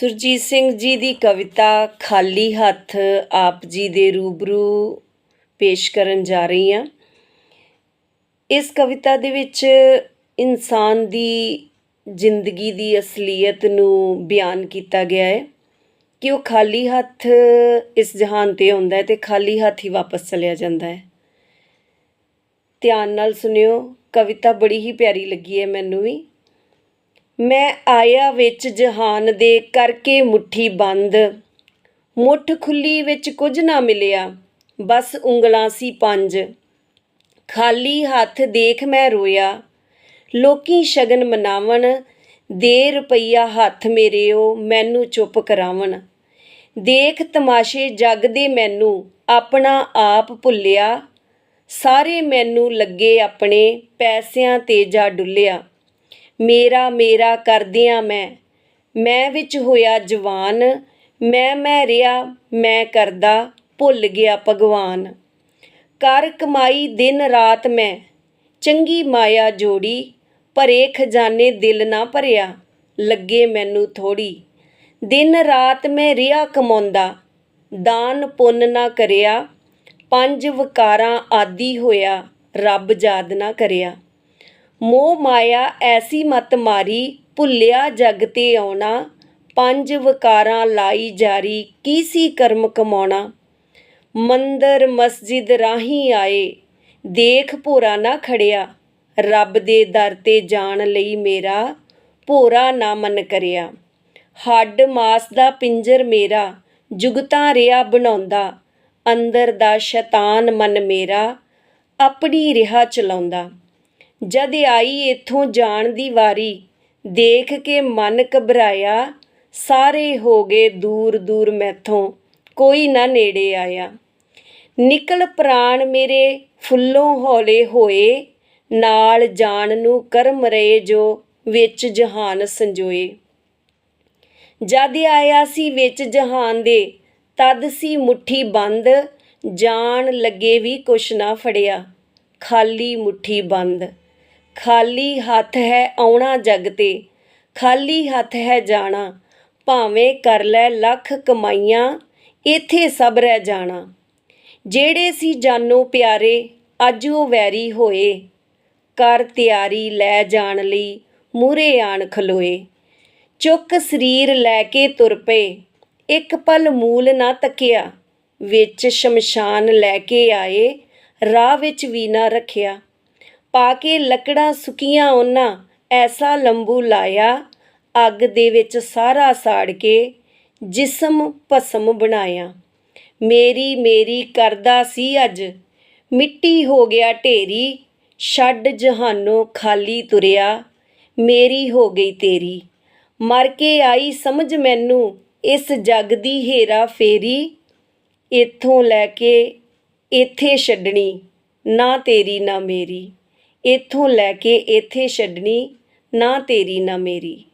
ਸੁਰਜੀਤ ਸਿੰਘ ਜੀ ਦੀ ਕਵਿਤਾ ਖਾਲੀ ਹੱਥ ਆਪ ਜੀ ਦੇ ਰੂਬਰੂ ਪੇਸ਼ ਕਰਨ ਜਾ ਰਹੀ ਹਾਂ। ਇਸ ਕਵਿਤਾ ਦੇ ਵਿੱਚ ਇਨਸਾਨ ਦੀ ਜ਼ਿੰਦਗੀ ਦੀ ਅਸਲੀਅਤ ਨੂੰ ਬਿਆਨ ਕੀਤਾ ਗਿਆ ਹੈ ਕਿ ਉਹ ਖਾਲੀ ਹੱਥ ਇਸ ਜਹਾਨ ਤੇ ਆਉਂਦਾ ਹੈ ਤੇ ਖਾਲੀ ਹੱਥ ਹੀ ਵਾਪਸ ਚਲਿਆ ਜਾਂਦਾ ਹੈ। ਧਿਆਨ ਨਾਲ ਸੁਣਿਓ, ਕਵਿਤਾ ਬੜੀ ਹੀ ਪਿਆਰੀ ਲੱਗੀ ਹੈ ਮੈਨੂੰ ਵੀ। ਮੈਂ ਆਇਆ ਵਿੱਚ ਜਹਾਨ ਦੇ ਕਰਕੇ ਮੁੱਠੀ ਬੰਦ। ਮੁੱਠ ਖੁੱਲੀ ਵਿੱਚ ਕੁਝ ਨਾ ਮਿਲਿਆ। ਬਸ ਉਂਗਲਾਂ ਸੀ ਪੰਜ। ਖਾਲੀ ਹੱਥ ਦੇਖ ਮੈਂ ਰੋਇਆ। ਲੋਕੀ ਸ਼ਗਨ ਮਨਾਵਣ। ਦੇ ਰੁਪਈਆ ਹੱਥ ਮੇਰੇ ਉਹ ਮੈਨੂੰ ਚੁੱਪ ਕਰਾਵਣ। ਦੇਖ ਤਮਾਸ਼ੇ ਜਗ ਦੇ ਮੈਨੂੰ, ਆਪਣਾ ਆਪ ਭੁੱਲਿਆ। ਸਾਰੇ ਮੈਨੂੰ ਲੱਗੇ ਆਪਣੇ ਪੈਸਿਆਂ ਤੇ ਜਾ ਡੁੱਲਿਆ। ਮੇਰਾ ਮੇਰਾ ਕਰਦਿਆਂ ਮੈਂ। ਮੈਂ ਵਿੱਚ ਹੋਇਆ ਜਵਾਨ। ਮੈਂ ਮੈਂ ਰਿਆ, ਮੈਂ ਕਰਦਾ, ਭੁੱਲ ਗਿਆ ਭਗਵਾਨ। ਕਰ ਕਮਾਈ ਦਿਨ ਰਾਤ ਮੈਂ। ਚੰਗੀ ਮਾਇਆ ਜੋੜੀ, ਭਰੇ ਖਜ਼ਾਨੇ ਦਿਲ ਨਾ ਭਰਿਆ। ਲੱਗੇ ਮੈਨੂੰ ਥੋੜੀ। ਦਿਨ ਰਾਤ ਮੈਂ ਰਿਆ ਕਮਾਉਂਦਾ। ਦਾਨ ਪੁੰਨ ਨਾ ਕਰਿਆ। ਪੰਜ ਵਕਾਰਾਂ ਆਦੀ ਹੋਇਆ। ਰੱਬ ਯਾਦ ਨਾ ਕਰਿਆ। ਮੋਹ ਮਾਇਆ ਐਸੀ ਮਤ ਮਾਰੀ, ਭੁੱਲਿਆ ਜਗ ਤੇ ਆਉਣਾ, ਪੰਜ ਵਕਾਰਾਂ ਲਾਈ ਜਾਰੀ, ਕੀ ਸੀ ਕਰਮ ਕਮਾਉਣਾ? ਮੰਦਰ ਮਸਜਿਦ ਰਾਹੀਂ ਆਏ, ਦੇਖ ਭੋਰਾ ਨਾ ਖੜਿਆ, ਰੱਬ ਦੇ ਦਰ ਤੇ ਜਾਣ ਲਈ ਮੇਰਾ, ਭੋਰਾ ਨਾ ਮਨ ਕਰਿਆ। ਹੱਡ ਮਾਸ ਦਾ ਪਿੰਜਰ ਮੇਰਾ, ਜੁਗਤਾਂ ਰਿਆ ਬਣਾਉਂਦਾ, ਅੰਦਰ ਦਾ ਸ਼ੈਤਾਨ ਮਨ ਮੇਰਾ, ਆਪਣੀ ਰਿਹਾ ਚਲਾਉਂਦਾ। ਜਦ ਆਈ ਇਥੋਂ ਜਾਣ ਦੀ ਵਾਰੀ, ਦੇਖ ਕੇ ਮਨ ਘਬਰਾਇਆ, ਸਾਰੇ ਹੋ ਗਏ ਦੂਰ ਦੂਰ ਮੈਥੋਂ, ਕੋਈ ਨਾ ਨੇੜੇ ਆਇਆ। ਨਿਕਲ ਪ੍ਰਾਣ ਮੇਰੇ ਫੁੱਲੋਂ ਹੌਲੇ ਹੋਏ, ਨਾਲ ਜਾਣ ਨੂੰ ਕਰਮ ਰਹੇ ਜੋ ਵਿੱਚ ਜਹਾਨ ਸੰਜੋਏ। ਜਦ ਆਇਆ ਸੀ ਵਿੱਚ ਜਹਾਨ ਦੇ, ਤਦ ਸੀ ਮੁਠੀ ਬੰਦ, ਜਾਣ ਲੱਗੇ ਵੀ ਕੁਛ ਨਾ ਫੜਿਆ, ਖਾਲੀ ਮੁਠੀ ਬੰਦ। ਖਾਲੀ ਹੱਥ ਹੈ ਆਉਣਾ ਜਗ ਤੇ, ਖਾਲੀ ਹੱਥ ਹੈ ਜਾਣਾ, ਭਾਵੇਂ ਕਰ ਲੈ ਲੱਖ ਕਮਾਈਆਂ, ਇੱਥੇ ਸਭ ਰਹਿ ਜਾਣਾ। ਜਿਹੜੇ ਸੀ ਜਾਨੋ ਪਿਆਰੇ, ਅੱਜ ਉਹ ਵੈਰੀ ਹੋਏ। ਕਰ ਤਿਆਰੀ ਲੈ ਜਾਣ ਲਈ ਮੂਰੇ ਆਣ ਖਲੋਏ। ਚੁੱਕ ਸਰੀਰ ਲੈ ਕੇ ਤੁਰ ਪਏ, ਇੱਕ ਪਲ ਮੂਲ ਨਾ ਤੱਕਿਆ। ਵਿੱਚ ਸ਼ਮਸ਼ਾਨ ਲੈ ਕੇ ਆਏ, ਰਾਹ ਵਿੱਚ ਵੀ ਨਾ ਰੱਖਿਆ। ਪਾ ਕੇ ਲੱਕੜਾਂ ਸੁੱਕੀਆਂ ਉਹਨਾਂ, ਐਸਾ ਲੰਬੂ ਲਾਇਆ, ਅੱਗ ਦੇ ਵਿੱਚ ਸਾਰਾ ਸਾੜ ਕੇ ਜਿਸਮ ਭਸਮ ਬਣਾਇਆ। ਮੇਰੀ ਮੇਰੀ ਕਰਦਾ ਸੀ ਅੱਜ। ਮਿੱਟੀ ਹੋ ਗਿਆ ਢੇਰੀ, ਛੱਡ ਜਹਾਨੋਂ ਖਾਲੀ ਤੁਰਿਆ, ਮੇਰੀ ਹੋ ਗਈ ਤੇਰੀ। ਮਰ ਕੇ ਆਈ ਸਮਝ ਮੈਨੂੰ, ਇਸ ਜਗ ਦੀ ਹੇਰਾ ਫੇਰੀ। ਇੱਥੋਂ ਲੈ ਕੇ ਇੱਥੇ ਛੱਡਣੀ, ਨਾ ਤੇਰੀ, ਨਾ ਮੇਰੀ। ਇੱਥੋਂ ਲੈ ਕੇ ਇੱਥੇ ਛੱਡਣੀ ਨਾ ਤੇਰੀ ਨਾ ਮੇਰੀ।